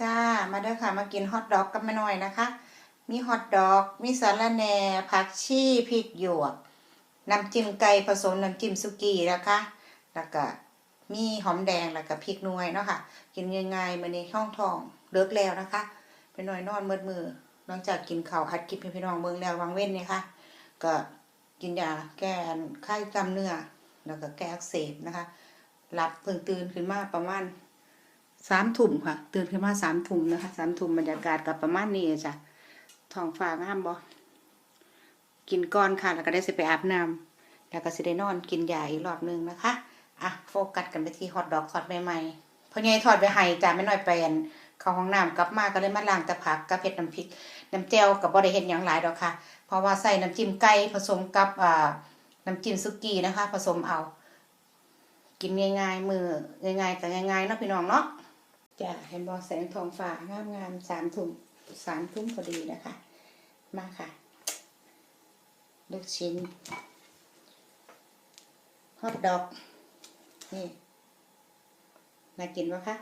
จ้า มาเด้อค่ะ มากินฮอทดอกกับแม่น้อยนะคะ มีฮอทดอก มีสาระแหน่ ผักชีพริกหยวก น้ำจิ้มไก่ผสมน้ำจิ้มสุกี้นะคะ แล้วก็มีหอมแดงแล้วก็พริกหน่วยเนาะค่ะ กินง่ายๆมื้อนี้ช่องทองเลิกแล้วนะคะไปหน่อยนอนมืดมือหลังจากกินข้าวอัดคลิปให้พี่น้องเบิ่งแล้ววางเว้นเนี่ยค่ะ ก็กินยาแก้ไข้กล้ามเนื้อแล้วก็แก้อักเสบนะคะหลับเพิ่งตื่นขึ้นมาประมาณ สามทุ่มค่ะ ตื่นขึ้นมาสามทุ่มนะคะสามทุ่มบรรยากาศกับประมาณนี้จ้ะท้องฟ้างามบ่กินก้อนค่ะ แล้วก็ได้สิไปอาบน้ำแล้วก็สิได้นอนกินยาอีกรอบนึงนะคะอะโฟกัสกันไปที่ฮอทดอกทอดใหม่ๆเพราะไงทอดไปให้จ้าไม่น้อยไปอันเข้าห้องน้ำกลับมาก็เลยมาล้างแต่ผักกับเผ็ดน้ำพริก น้ำแจ่วกับบ่ได้เฮ็ดหยังหลายดอกค่ะ เพราะว่าใส่น้ำจิ้มไก่ผสมกับอ่าน้ำจิ้มซุกี้นะคะ ผสมเอา กินง่ายๆมือง่ายๆแต่ง่ายๆเนาะพี่น้องเนาะ จะเห็นบอแสงทองฟ้างามงามๆสามทุ่มสามทุ่มพอดีนะคะ มาค่ะลูกชิ้นฮอทดอก นี่น่ากินปะคะ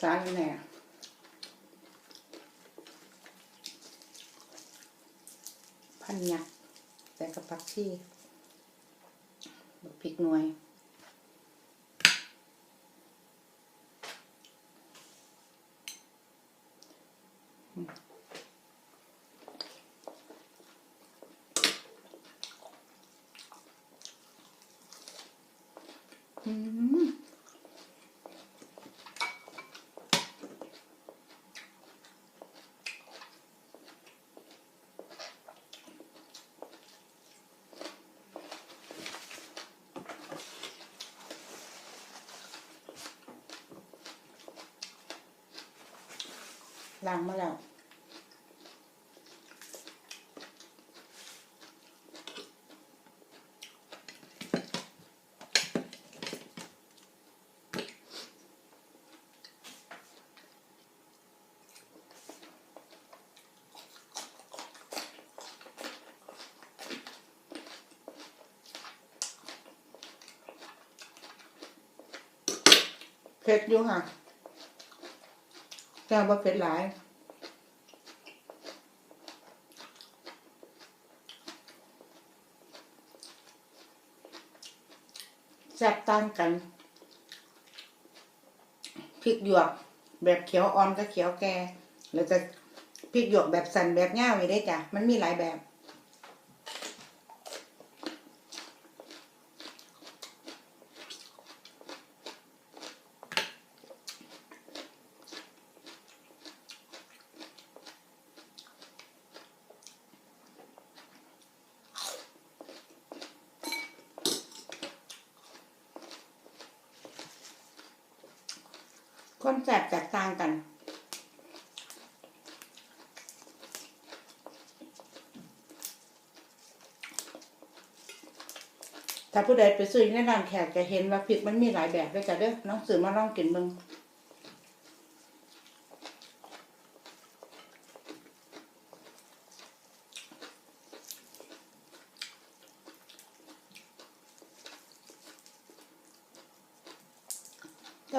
สาอยู่ไหนอะพันยักแต่กับผักชีพริกหน่วยอืม ล้างมาแล้วเผ็ดอยู่ค่ะ แต่ว่าเผ็ดหลายแซ่บต่างกันพริกหยวกแบบเขียวอ่อนกับเขียวแก่แล้วจะพริกหยวกแบบสันแบบง่าไว้ได้จ้ะ มันมีหลายแบบ คนแสบแตกต่างกัน ถ้าผู้ใดไปซื้อในร้านแขกจะเห็นว่าพริกมันมีหลายแบบด้วยกันเด้อน้องสื่อมาลองกินมึง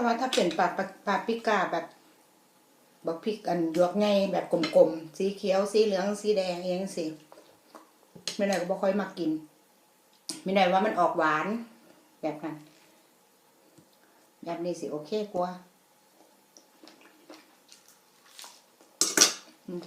ว่าถ้าเป็นปลาปลาปิก้าแบบบักพริกอันหยวกไงแบบกลมๆ สีเขียว สีเหลือง สีแดงอยังสิไม่ได้ก็บ่ค่อยมักกิน ไม่ได้ว่ามันออกหวานแบบนั้นแบบนี้สิ โอเคกว่า อืม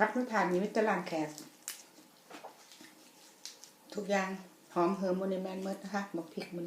พักพื้นฐานมีมิตรลานแขก ทุกอย่างหอมเฮิร์มโมนิแมนเมิดนะคะบอกพริกมัน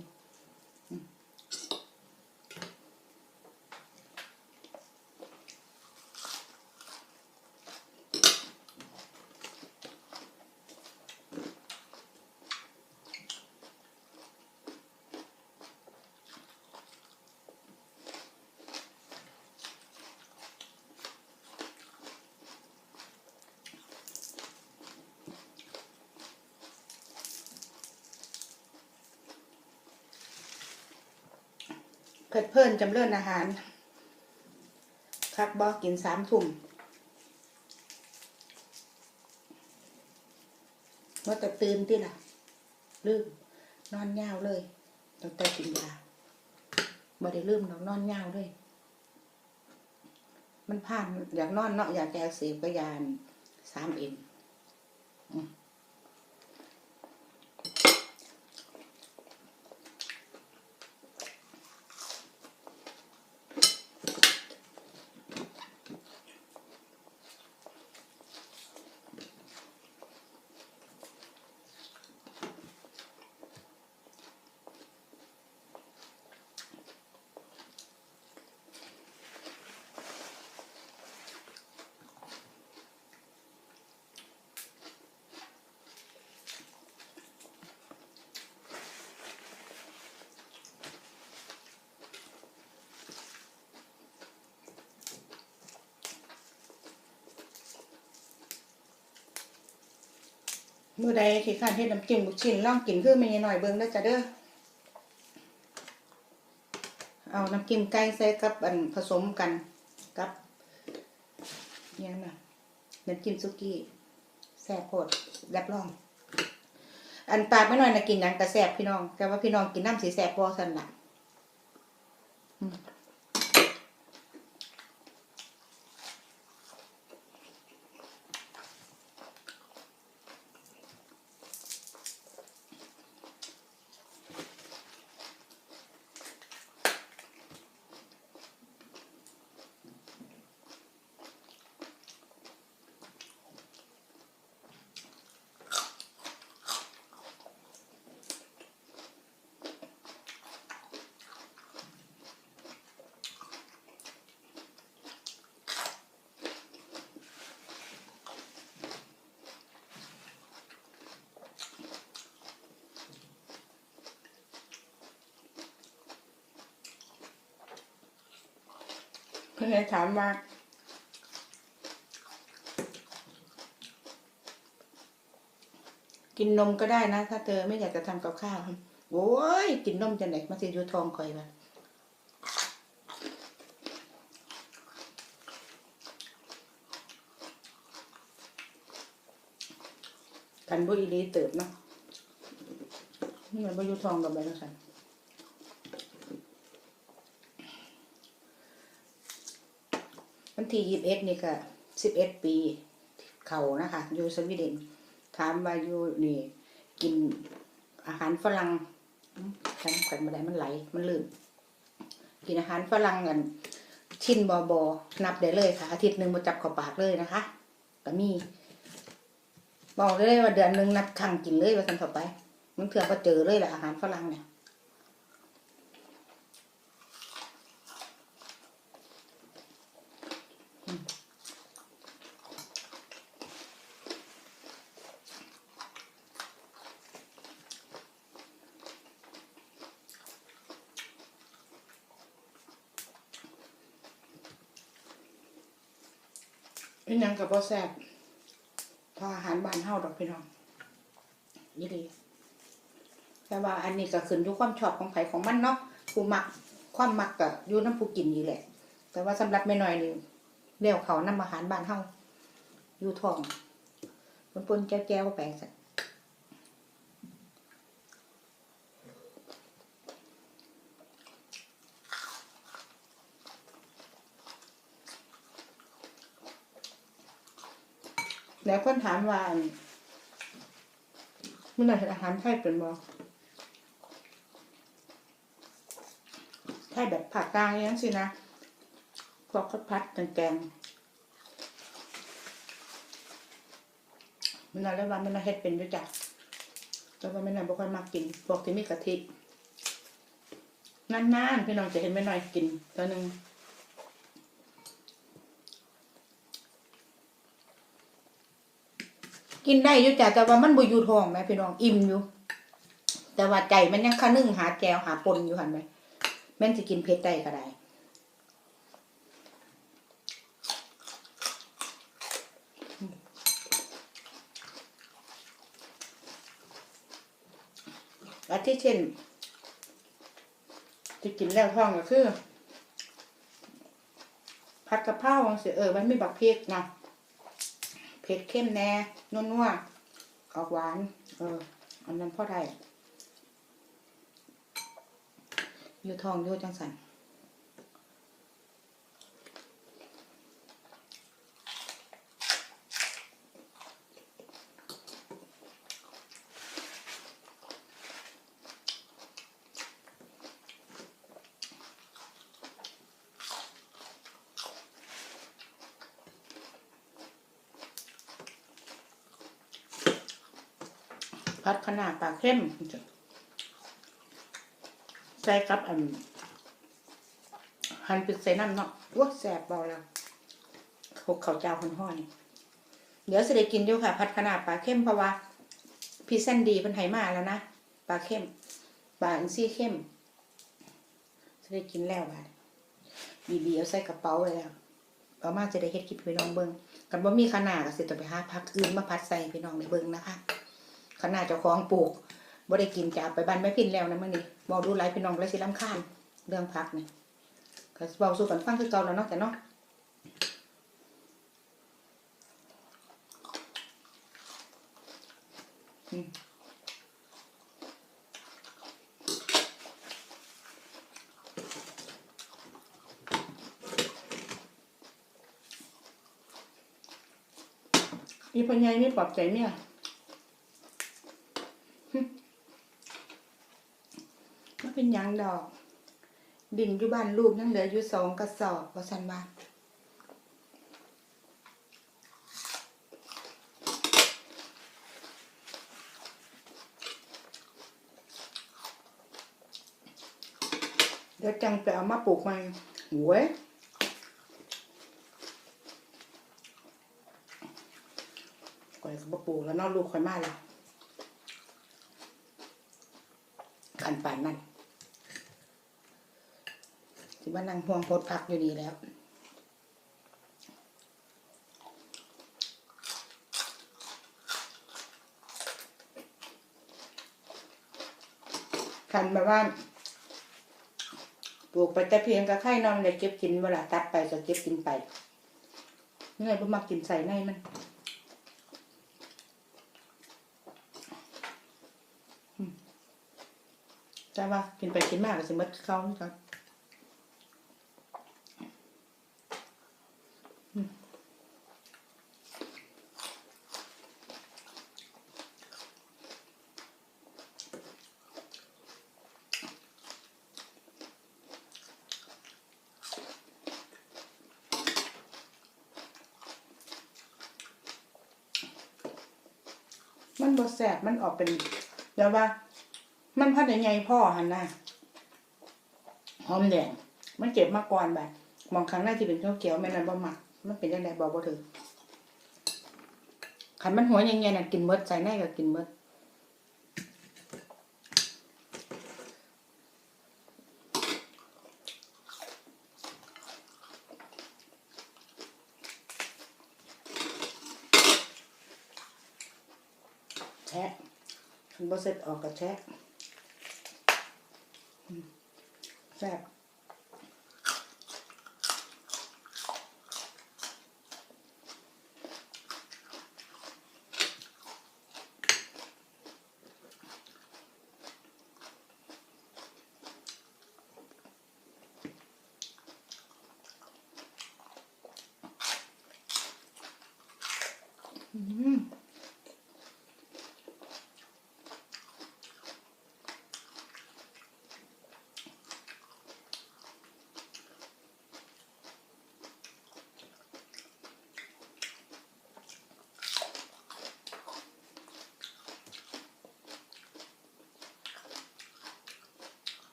เพลิดเพลินจำเริญอาหารครับบอกกินสามทุ่มเมื่อแต่ตื่นที่ล่ะลืมนอนยาวเลยตั้งแต่กินยาบ่ได้ลืมหรอกนอนยาวเลย มันผ่านอยากนอนเนาะอยากแกเสียก็ยานสามเอ็ม มมือใดที่ข้านเฮ็ดน้ำจิ้มบุกชิ้นลองกินคือมีหน่อยเบิ่งได้จ้ะเด้อ เอาน้ำจิ้มไก่ใส่กับอันผสมกันกับเนี่ยนะน้ำจิ้มซุกี้แซ่บโพดรับรอง อันปากไม่น้อยนะกินหยังกระแซ่บพี่น้อง แต่ว่าพี่น้องกินน้ำสีแซ่บบ่สั่นล่ะ อืมเพื่อนถามว่ากินนมก็ได้นะ ถ้าเธอไม่อยากจะทำกับข้าวโอ้ยกินนมจะไหนมาสิยูทองคอยมากันบุอีหลีเติบเนาะนี่มันบุยูทองกับใบแล้วสันวัน ที่ยีิบเอ็ดนี่ก็สิบเอ็ดปีเขานะคะอยู่สวีเดนถามว่าอยู่นี่ กินอาหารฝรั่งฉันกันมาได้มันไหลมันลื่นกินอาหารฝรั่งกัน ชิ้นบอบอนับได้เลยค่ะ อาทิตย์หนึ่งมาจับข้าปากเลยนะคะก็มีบอกได้เลยว่าเดือนหนึ่งนับครั้งกินเลยว่าสันต่อไป มันเถื่อก็เจอเลยแหละอาหารฝรั่งเนี่ย เป็นยังกับพ่อแซ่บพออาหารบ้านเฮาดอกพี่น้องยี่ดี แต่ว่าอันนี้ก็ขึ้นอยู่ความชอบของไผของมันเนาะผู้มักความมักก็อยู่น้ำผู้กินอยู่แหละ แต่ว่าสำหรับไม่น้อยนี่เลี้ยวเขานำอาหารบ้านเฮาอยู่ท้องปนๆแก้วๆไปสัก แล้วคนถามว่าอันมันน่าจะอาหารไทยเป็นบ่ไทยแบบผักกลางอยังสินะพวกข้าวผัดแกงมันน่าจะว่ามันน่าเฮ็ดเป็นด้วยจ้ะแต่ว่ามันน่าบ่ค่อยมักกินพวกที่มีกะทินานๆพี่น้องจะเห็นไม่น้อยกินตัวหนึ่ง กินได้อยู่จ้ะแต่ว่ามันบ่อยู่ท้องแม่พี่น้องอิ่มอยู่ แต่ว่าใจมันยังคะนึ่งหาแจวหาปนอยู่หันไหมแม่นสิกินเผ็ดได้ก็ได้อาทิเช่นจะกินแล้วท้องก็คือผัดกะเพราเสียเออมันไมีบักพกนะ เผ็ดเข้มแน่นัวๆออกหวาน เออ อันนั้นพ่อได้อยู่ทองอยู่จังสัน ผัดขนาดปลาเข้มใส่กับอันหั่นป็นใส่น้ำเนาะว้าแสบเบาแล้วหกข้าวเจ้าห่อนเดี๋ยวจะได้กินอยู่ค่ะผัดขนาดปลาเข้มเพราะว่าพี่แซนดีเป็นไหมาแล้วนะปลาเข้มปลาอินซี่เข้มจะได้กินแล้วค่ะบีบีเอาใส่กระเป๋าเลยแล้วเอามาจะได้เฮ็ดคลิปพี่น้องเบิ่งกันว่ามีขนาดก็สิต้องไปหาผักอื่นมาพัดใส่พี่น้องในเบิ่งนะคะ ขนาดเจ้าของปลูกบ่ได้กินจะเอาไปบ้านแม่พินแล้วนะมื้อนี้บอกดูหลายพี่น้องเลยสิรำคาญเรื่องผักนี่ก็เบาสู่กันฟังคือเก่าแล้วเนาะแต่เนาะอืมอีปัญญานี่ปลอบใจเนี่ยหึมันเป็นห ยังดอก ดินอยู่บ้านลูกยังเหลืออยู่สองกระสอบว่าสันว่าเดี๋ยวจังไปเอามาปลูกใหม่หวยก่อยก็บปลูกแล้วนอกลูกค่อยมาแล้วขันป่านนั่น ที่ว่านั่งห่วงโพดพักอยู่ดีแล้วคันแบบว่าปลูกไปแต่เพียงกับไข่นอนเลยเก็บกินเวลาตัดไปก็เก็บกินไปนื่อยบ่มากกินใส่ในมันแต่ว่ากินไปกินมากก็สิหมดเขาคือกันมัน บดแสบมันออกเป็นแล้วว่า มันพัดยังไงพ่อหันนะหอมแดง มันเก็บมาก่อนแบบมองครั้งหน้าที่เป็นข้าวเกี๊ยวแม่นันบ่หมัก มันเป็นยังไงบอกบ่ถึงขันมันหัวยังไงน่ะกินเมดใส่แนก็กินเมดแชะคัน บ่เสร็จออกก็แชะแซ่บ อืม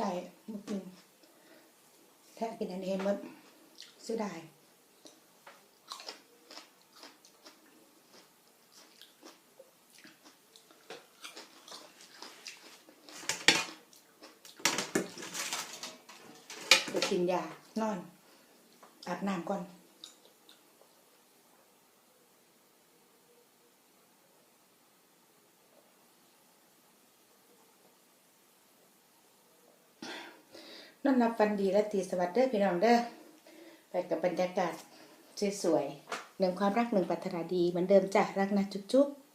ใส่มุกนึง แทะกินอันนี้หมดเสียดายไปกินยานอน อาบน้ำก่อน นอนรับฟันดีและตีสวัสดีพี่น้องเด้อไปกับบรรยากาศสวยๆหนึ่งความรักหนึ่งปรารถนาดีเหมือนเดิมจ้ะรักนะจุ๊บๆ